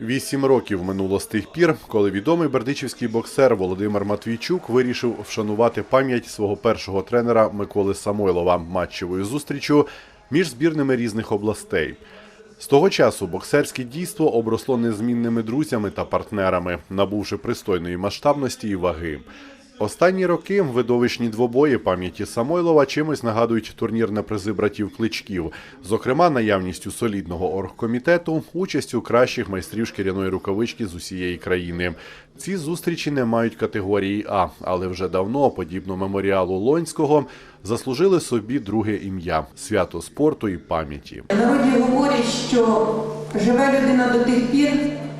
Вісім років минуло з тих пір, коли відомий бердичівський боксер Володимир Матвійчук вирішив вшанувати пам'ять свого першого тренера Миколи Самойлова матчевою зустрічю між збірними різних областей. З того часу боксерське дійство обросло незмінними друзями та партнерами, набувши пристойної масштабності і ваги. Останні роки видовищні двобої пам'яті Самойлова чимось нагадують турнірне призи братів Кличків, зокрема наявністю солідного оргкомітету, участю кращих майстрів шкіряної рукавички з усієї країни. Ці зустрічі не мають категорії А, але вже давно, подібно меморіалу Лонського, заслужили собі друге ім'я свято спорту і пам'яті. Народі говорять, що живе людина до тих пір,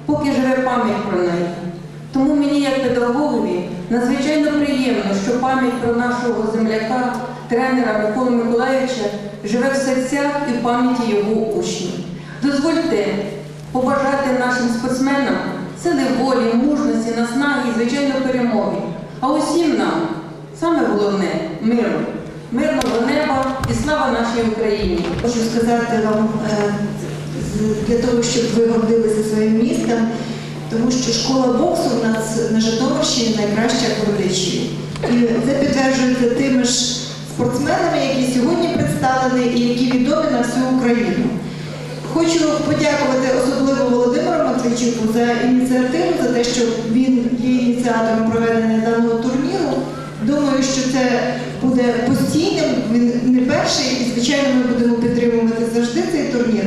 поки живе пам'ять про неї. Тому мені, як педагогові, надзвичайно приємно, що пам'ять про нашого земляка, тренера Миколи Миколаївича живе в серцях і в пам'яті його учнів. Дозвольте побажати нашим спортсменам сили волі, мужності, наснаги і, звичайно, перемоги. А усім нам саме головне миру, мирного неба і слава нашій Україні. Хочу сказати вам е, для того, щоб ви гордилися своїм містом, тому що школа боксу у нас на Житомирщині найкраща в Бердичеві. І це підтверджується тими ж спортсменами, які сьогодні представлені і які відомі на всю Україну. Хочу подякувати особливо Володимиру Матвійчуку за ініціативу, за те, що він є ініціатором проведення даного турніру. Думаю, що це буде постійним. Він не перший, і звичайно, ми будемо підтримувати завжди цей турнір.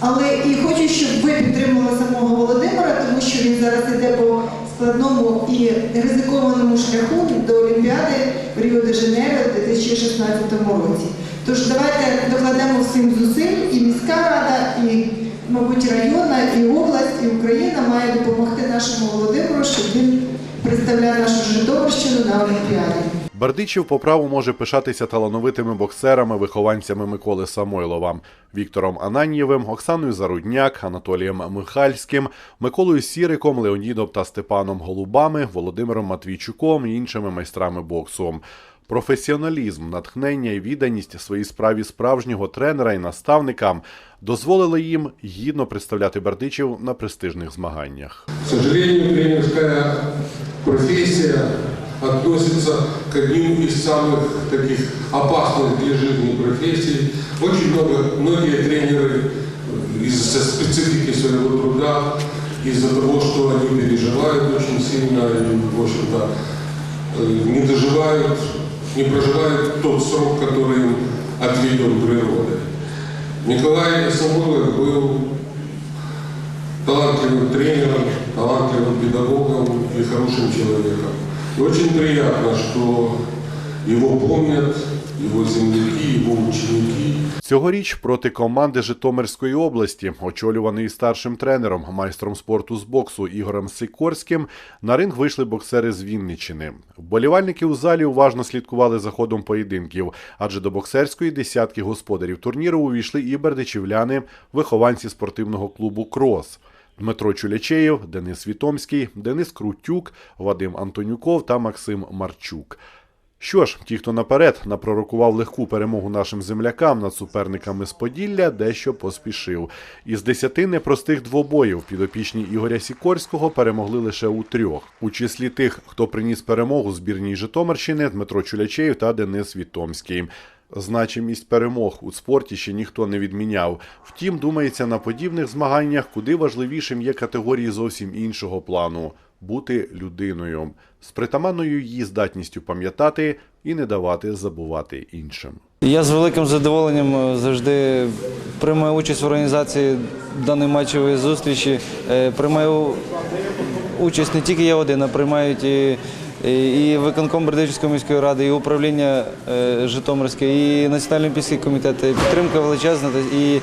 Але і хочу, щоб ви підтримували самого Володимира, тому що він зараз іде по складному і ризикованому шляху до Олімпіади в Ріо де Жанейро в 2016 році. Тож давайте докладемо всім зусиль, і міська рада, і, мабуть, районна, і область, і Україна має допомогти нашому Володимиру, щоб він представляв нашу Житомирщину на Олімпіаді. Бердичів по праву може пишатися талановитими боксерами, вихованцями Миколи Самойлова, Віктором Ананьєвим, Оксаною Зарудняк, Анатолієм Михальським, Миколою Сіриком, Леонідом та Степаном Голубами, Володимиром Матвійчуком і іншими майстрами боксу. Професіоналізм, натхнення і відданість своїй справі справжнього тренера і наставника дозволили їм гідно представляти Бердичів на престижних змаганнях. Сожалению, тренерская профессия относится к одним из самых таких опасных для жизни профессий. Очень много, многие тренеры из-за специфики своего труда, из-за того, что они переживают очень сильно и, в общем-то, э, не доживают, не проживают тот срок, который им отведен природой. Николай Самойлов был талантливым тренером, талантливым педагогом и хорошим человеком. И очень приятно, что его помнят, его земляки, его ученики. Цьогоріч проти команди Житомирської області, очолюваної старшим тренером, майстром спорту з боксу Ігорем Сикорським, на ринг вийшли боксери з Вінниччини. Вболівальники у залі уважно слідкували за ходом поєдинків, адже до боксерської десятки господарів турніру увійшли і бердичівляни, вихованці спортивного клубу Крос. Дмитро Чулячеєв, Денис Вітомський, Денис Крутюк, Вадим Антонюков та Максим Марчук. Що ж, ті, хто наперед напророкував легку перемогу нашим землякам над суперниками з Поділля, дещо поспішив. Із десяти непростих двобоїв підопічні Ігоря Сікорського перемогли лише у трьох. У числі тих, хто приніс перемогу збірній Житомирщини, Дмитро Чулячеєв та Денис Вітомський. Значимість перемог у спорті ще ніхто не відміняв. Втім, думається, на подібних змаганнях куди важливішим є категорії зовсім іншого плану бути людиною з притаманною її здатністю пам'ятати і не давати забувати іншим. Я з великим задоволенням е, завжди приймаю участь в організації даної матчевої зустрічі. Е, Приймаю участь не тільки я один, а приймають і, і, виконком Бердичівської міської ради, і управління е, Житомирське, і Національний олімпійський комітет. Підтримка величезна, і,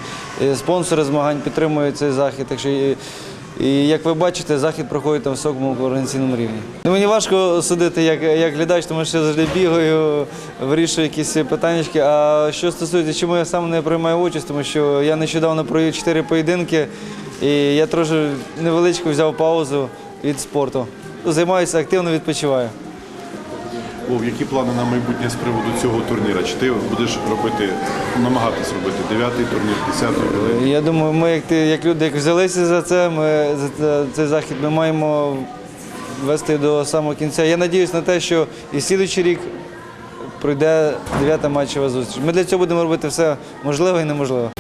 спонсори змагань підтримують цей захід. І, як ви бачите, захід проходить на високому організаційному рівні. Ну, мені важко судити як, як глядач, тому що я завжди бігаю, вирішую якісь питання. А що стосується, чому я сам не приймаю участь, тому що я нещодавно провів чотири поєдинки, і я трошки невеличку взяв паузу від спорту. Займаюся активно, відпочиваю. Вов, які плани на майбутнє з приводу цього турніра? Чи ти будеш робити, намагатись робити дев'ятий турнір, десятий? Я думаю, ми, як, ти, як люди, як взялися за це, ми за цей захід ми маємо вести до самого кінця. Я сподіваюся на те, що і слідуючий рік пройде дев'ята матчева зустріч. Ми для цього будемо робити все можливе і неможливе.